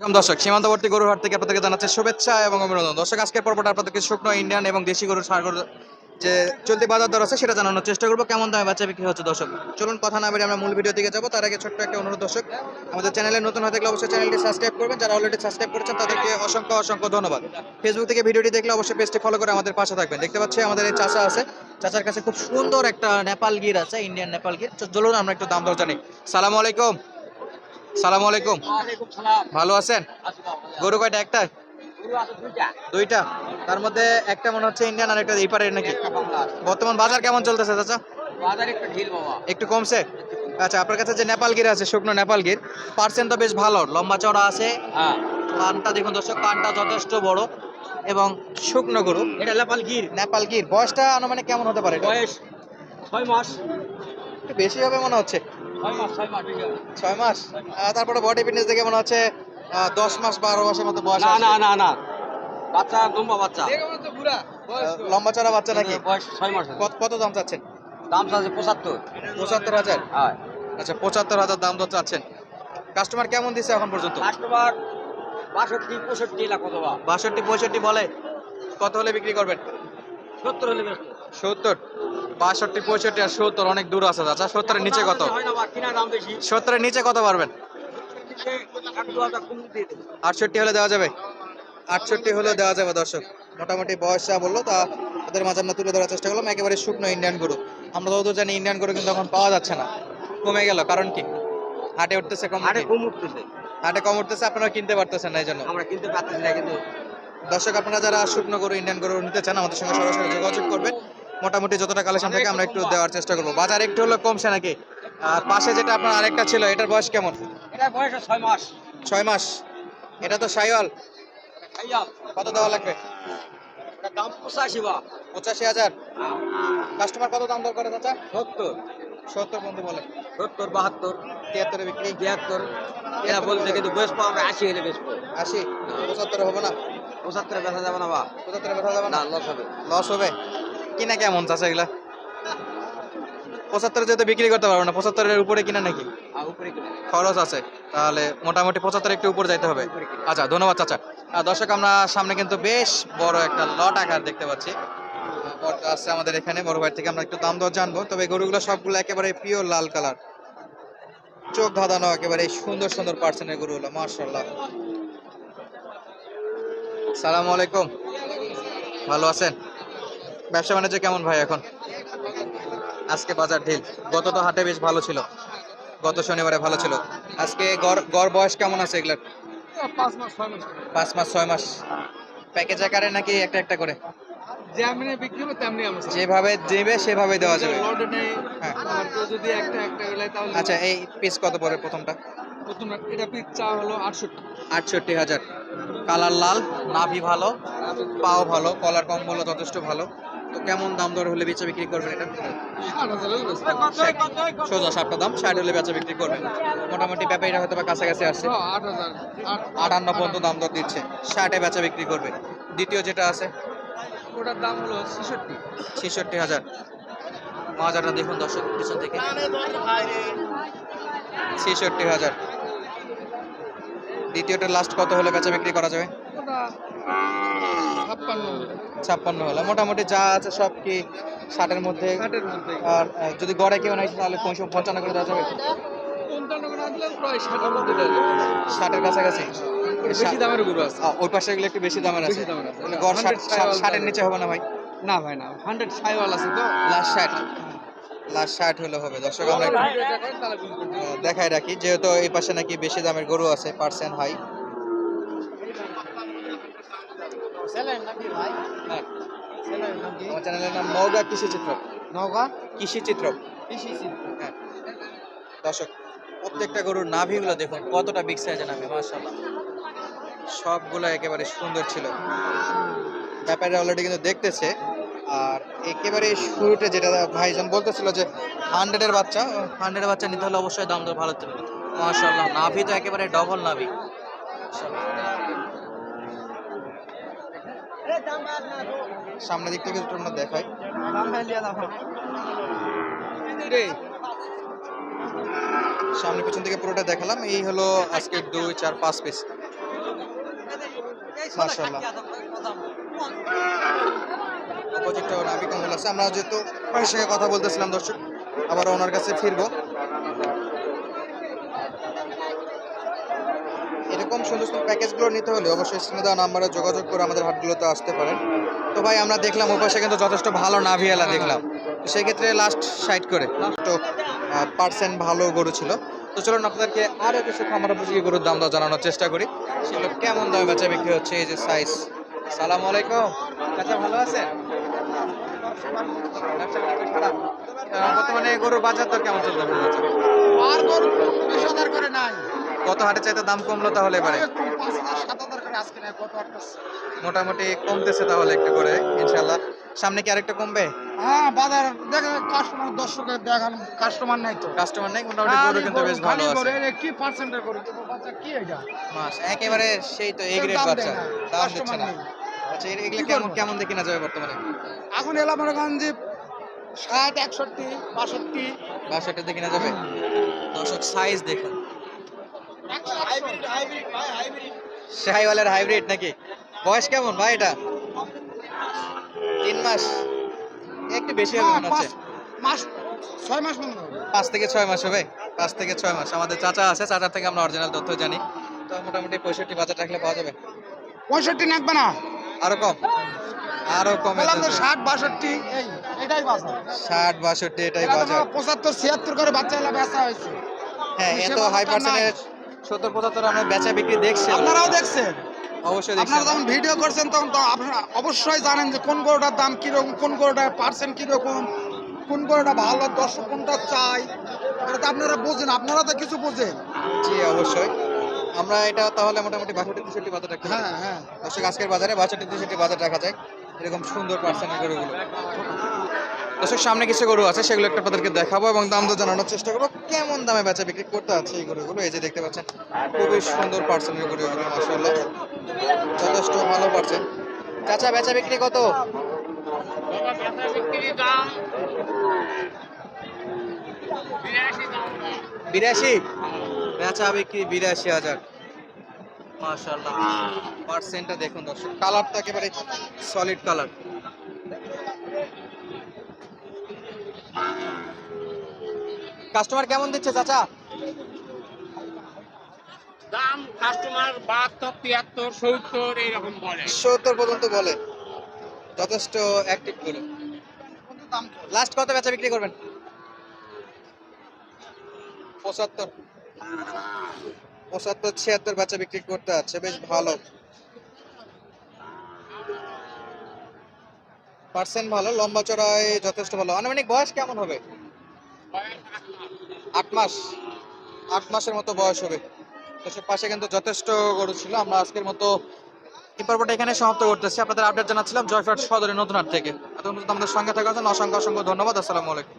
দর্শক, সীমান্তবর্তী গরুর হাট থেকে আপনাদেরকে জানাচ্ছে শুভেচ্ছা এবং অভিনন্দন। দর্শক, আজকের পর্বটা আপনাদেরকে শুকনো ইন্ডিয়ান এবং দেশি গরুর সার যে চলতি বাজার দর আছে, সেটা জানানোর চেষ্টা করব। কেমন দামে বাচ্চা বিক্রি হচ্ছে দর্শক? চলুন, কথা না বলে আমরা মূল ভিডিও দিকে যাব। তার আগে ছোট্ট একটা অনুরোধ দর্শক, আমাদের চ্যানেলে নতুন হয়ে থাকলে অবশ্যই চ্যানেলটি সাবস্ক্রাইব করবেন। যারা অলরেডি সাবস্ক্রাইব করেছেন, তাদেরকে অসংখ্য অসংখ্য ধন্যবাদ। ফেসবুক থেকে ভিডিওটি দেখলে অবশ্যই পেজটি ফলো করে আমাদের পাশে থাকবেন। দেখতে পাচ্ছি আমাদের এই চাচা আছে। চাচার কাছে খুব সুন্দর একটা নেপাল গির আছে, ইন্ডিয়ান নেপাল গির। চলুন আমরা একটু দাম দর জানি। সালাম আলাইকুম। সালাম আলাইকুম। ভালো আছেন? গরু কয়টা একটা? দুইটা। তার মধ্যে একটা মনে হচ্ছে ইন্ডিয়ান আর একটা এই পারের নাকি? বর্তমান বাজার কেমন চলতেছে চাচা? একটু কমছে? আচ্ছা আপনার কাছে যে নেপাল গির আছে শুকনো নেপাল গির পার্সেন্ট তো বেশ ভালো লম্বা চড়া আছে। কানটা দেখুন দর্শক কানটা যথেষ্ট বড় এবং শুকনো গরু। এটা নেপাল গির। নেপাল গির। বয়সটা আনুমানিক কেমন হতে পারে বয়স ছয় মাস। একটু বেশি হবে মনে হচ্ছে। ছয় মাস তারপরে বডি ফিটনেস দেখে মনে হচ্ছে দশ মাস বারো মাসের মতো বয়স না না না না। বাচ্চা লম্বা বাচ্চা। লম্বা চড়া বাচ্চা নাকি? বয়স ছয় মাস কত কত দাম চাচ্ছেন? দাম আছে পঁচাত্তর। পঁচাত্তর হাজার? হ্যাঁ। আচ্ছা পঁচাত্তর হাজার দাম দর চাচ্ছেন। কাস্টমার কেমন দিচ্ছে এখন পর্যন্ত? কাস্টমার বাষট্টি পঁয়ষট্টি লাখ কত বাষট্টি পঁয়ষট্টি বলে কত হলে বিক্রি করবেন? সত্তর হলে সত্তর। বাষট্টি পঁয়ষট্টি আর সত্তর অনেক দূর আছে আচ্ছা সত্তরের নিচে কত? সত্তরের নিচে কত পারবেন? আটষট্টি হলে দেওয়া যাবে। আটষট্টি হলে দেওয়া যাবে দর্শক। মোটামুটি বয়স যা বলল তা ওদের মাঝে আমরা তুলে ধরার চেষ্টা করলাম। একেবারে শুকনো ইন্ডিয়ান গরু। আমরা যতদূর জানি ইন্ডিয়ান গরু কিন্তু এখন পাওয়া যাচ্ছে না। কমে গেল কারণ কি? হাটে উঠতেছে কম নাকি? কম উঠতেছে। হাটে কম উঠতেছে আপনারা কিনতে পারতেছেন না এই জন্য আমরা কিনতে পারতেছি না কিন্তু। দর্শক আপনারা যারা শুকনো গরু ইন্ডিয়ান গরু নিতে চান আমাদের সঙ্গে সরাসরি যোগাযোগ করবেন। মোটামুটি যতটা কালেকশন থাকে আমরা একটু দেওয়ার চেষ্টা করব। বাজার একটু হলো কমছে নাকি? আর পাশে যেটা আপনার আরেকটা ছিল এটার বয়স কেমন? বয়স ছয় মাস। ছয় মাস। এটা তো সাইওয়াল। কত দেওয়া লাগবে? দাম পঁচাশি বা পঁচাশি হাজার। কাস্টমার কত দাম দর চাচা? সত্তর। সত্তর বন্ধু বলে। সত্তর বাহাত্তর তিয়াত্তরে বিক্রি তিয়াত্তর। এরা বলছে কিন্তু আমরা আশি হলে বেসবো আশি? পঁচাত্তরে হবে না? পঁচাত্তরে যাবে না বা? পঁচাত্তরে বেচা যাবে না? লস হবে। লস হবে? কিনা কেমন চাচা এগুলা? পঁচাত্তরে যেহেতু বিক্রি করতে পারব না পঁচাত্তরের উপরে কিনা নাকি? খরচ আছে তাহলে মোটামুটি পঁচাত্তর একটু উপর যাইতে হবে। আচ্ছা ধন্যবাদ চাচা। দর্শক আমরা সামনে কিন্তু বেশ বড় একটা লট আকার দেখতে পাচ্ছি। আছে আমাদের এখানে বড় ভাই থেকে আমরা একটু দাম দর জানব। তবে গরুগুলো সবগুলো একেবারে পিওর লাল কালার চোখ ধাঁধানো একেবারে সুন্দর সুন্দর পার্সেন্টের গরুগুলো মার্শাল্লাহ সালাম আলাইকুম। ভালো আছেন? ব্যবসা বাণিজ্য কেমন ভাই এখন? আজকে বাজার ঢিল। গত তো হাটে বেশ ভালো ছিল। গত শনিবারে ভালো ছিল। আজকে গড় গড় বয়স কেমন আছে এগুলার? পাঁচ মাস ছয় মাস। প্যাকেজ আকারে নাকি একটা একটা করে? যেভাবে দেবে সেভাবে দেওয়া যাবে। হ্যাঁ। আচ্ছা এই পিস কত পড়ে প্রথমটা? এটা পিস চা হলো আটষট্টি। আটষট্টি হাজার। কালার লাল নাভি ভালো পাও ভালো কলার কম্বল যথেষ্ট ভালো। তো কেমন দাম দর হলে বেচা বিক্রি করবেন এটা। সোজা সাতটা দাম ষাট হলে বেচা বিক্রি করবেন। মোটামুটি ব্যাপারীরা হয়তো বা কাছাকাছি আসছে। আটান্ন পর্যন্ত দাম দর দিচ্ছে। ষাটে বেচা বিক্রি করবে। দ্বিতীয় যেটা আছে? ওটার দাম হলো ছেষট্টি। ছেষট্টি হাজার। মাজারটা দেখুন দর্শক পিছন থেকে। ছেষট্টি হাজার। দ্বিতীয়টা লাস্ট কত হলে বেচা বিক্রি করা যাবে? ছাপ্পান্ন হলে। মোটামুটি যা আছে সব কি ষাটের মধ্যে? আর যদি গড়ে কেউ নাই তাহলে পঁয়ষট্টি পঞ্চান্ন করে দেওয়া যাবে? ষাটের কাছাকাছি? বেশি দামের গরু আছে। ওই পাশে এগুলো একটু বেশি দামের আছে। তাহলে গড় ষাট 100 সাইওয়াল ষাটের নিচে হবে না ভাই? না ভাই না। হান্ড্রেড সাইওয়াল আছে তো। লাস্ট ষাট। লাস্ট ষাট হলে হবে। দর্শক আমরা দেখাই রাখি। যেহেতু এই পাশে নাকি বেশি দামের গরু আছে পার্সেন্ট হাই। আমার চ্যানেলের নাম নওগাঁ কৃষি চিত্র নওগাঁ? কৃষি চিত্র কৃষি হ্যাঁ। দর্শক প্রত্যেকটা গরুর নাভিগুলো দেখুন কতটা বিগ সাইজের নাভি মাশাআল্লাহ। সবগুলো একেবারে সুন্দর ছিল। ব্যাপারটা অলরেডি কিন্তু দেখতেছে। আর একেবারে শুরুতে যেটা ভাইজান বলতেছিল যে হান্ড্রেডের বাচ্চা হান্ড্রেডের বাচ্চা নিতে হলে অবশ্যই দাম দর ভালো দিতে হবে। নাভি তো একেবারে ডবল নাভি। সামনের দিক থেকে একটু আমরা দেখাই। সামনে পিছন থেকে পুরোটা দেখালাম। এই হলো আজকে দুই চার পাঁচ পিস মাশাআল্লাহ। অপোজিটটা নাভি কম্বল আছে। আমরা যেহেতু সঙ্গে কথা বলতেছিলাম দর্শক আবার ওনার কাছে ফিরবো। এরকম সুন্দর সুন্দর প্যাকেজগুলো নিতে হলে অবশ্যই স্ক্রিনে নাম্বারে যোগাযোগ করে আমাদের হাটগুলোতে আসতে পারেন। তো ভাই, আমরা দেখলাম ওপাশে কিন্তু যথেষ্ট ভালো নাভিয়ালা দেখলাম। তো সেক্ষেত্রে লাস্ট সাইড করে। তো পার্সেন্ট ভালো গরু ছিল। তো চলুন আপনাদেরকে আরও কিছু খামার উপযোগী গরুর দাম দর জানানোর চেষ্টা করি। সেগুলো কেমন দামে বেচা বিক্রি হচ্ছে? এই যে সাইজ সালাম আলাইকুম। চাচা, ভালো আছেন? বর্তমানে গরুর বাজার দর কেমন চলতে আর গরু করে নাই। কত হাটে চাইতে দাম কমলো তাহলে এবারে? মোটামুটি কমতেছে তাহলে একটু করে ইনশাল্লাহ সামনে কি আরেকটু কমবে? হ্যাঁ বাজার দেখে কাস্টমার দর্শকের দেখান কাস্টমার নাই তো। কাস্টমার নেই মোটামুটি গরু কিন্তু বেশ ভালো আছে। কি পার্সেন্টের গরু? কিন্তু বাচ্চা কি এটা? মাস একেবারে সেই তো এ গ্রেড বাচ্চা দাম দিচ্ছে না। আচ্ছা এর- এগুলো কেমন কেমন দেখি না যাবে বর্তমানে? এখন এলাম মনে করেন যে ষাট একষট্টি বাষট্টি। বাসাটা দেখি না যাবে? দর্শক সাইজ দেখুন। শাহিওয়ালের হাইব্রিড নাকি? বয়স কেমন ভাই এটা? তিন মাস। একটু বেশি হবে মনে হচ্ছে। মাস ছয় মাস মনে হবে। পাঁচ থেকে ছয় মাস হবে? পাঁচ থেকে ছয় মাস। আমাদের চাচা আছে চাচার থেকে আমরা অরিজিনাল তথ্য জানি। তো মোটামুটি পঁয়ষট্টি বাজার রাখলে পাওয়া যাবে? পঁয়ষট্টি নাকবে না। আরও কম? আরও কমে ষাট বাষট্টি এটাই বাজার। ষাট বাষট্টি এটাই বাজার। পঁচাত্তর ছিয়াত্তর করে বাচ্চা বেচা হয়েছে। হ্যাঁ এত হাই নাই। সত্তর পঁচাত্তর আমরা বেচা বিক্রি দেখছি। আপনারাও দেখছেন? অবশ্যই আপনারা যখন ভিডিও করছেন তখন তো আপনারা অবশ্যই জানেন যে কোন গরুটার দাম কীরকম কোন গরুটার পার্সেন্ট কীরকম কোন গরুটা ভালো দর্শক কোনটা চাই এটা তো আপনারা বোঝেন আপনারা তো কিছু বোঝেন। জি অবশ্যই। আমরা এটা তাহলে মোটামুটি বাষট্টি তেষট্টি বাজার পারি। হ্যাঁ হ্যাঁ। দর্শক আজকের বাজারে বাষট্টি তেষট্টি বাজার রাখা যায় এরকম সুন্দর পার্সেন্টের গরুগুলো। দর্শক, সামনে কিছু গরু আছে, সেগুলো একটা আপনাদেরকে দেখাবো এবং দাম তো জানানোর চেষ্টা করব। কেমন দামে বেচা বিক্রি করতে আছে এই গরুগুলো? এই যে দেখতে পাচ্ছেন, খুবই সুন্দর পার্সেন্টের গরু এগুলো মাসাল্লাহ যথেষ্ট ভালো পার্সেন্ট চাচা বেচা বিক্রি কত? বিরাশি? বেচা বিক্রি বিরাশি হাজার। মাশাল্লাহ পার্সেন্টটা দেখুন দর্শক, কালারটা একেবারে সলিড কালার কাস্টমার কেমন দিচ্ছে চাচা? দাম কাস্টমার বাহাত্তর তিয়াত্তর সত্তর এইরকম বলে। সত্তর পর্যন্ত বলে। যথেষ্ট অ্যাক্টিভ করে লাস্ট কত বেচা বিক্রি করবেন? পঁচাত্তর। পঁচাত্তর ছিয়াত্তর বেচা বিক্রি করতে আছে বেশ ভালো। পার্সেন্ট ভালো লম্বা চড়াই যথেষ্ট ভালো। আনুমানিক বয়স কেমন হবে? আট মাস, আট মাসের মতো বয়স হবে। তো সে পাশে কিন্তু যথেষ্ট গরু ছিল। আমরা আজকের মতো এই পর্বটা এখানে সমাপ্ত করতেছি। আপনাদের আপডেট জানাচ্ছিলাম জয়ফাট সদরের নতুন হাট থেকে। আমাদের সঙ্গে থাকার জন্য অসংখ্য অসংখ্য ধন্যবাদ। আসসালামু আলাইকুম।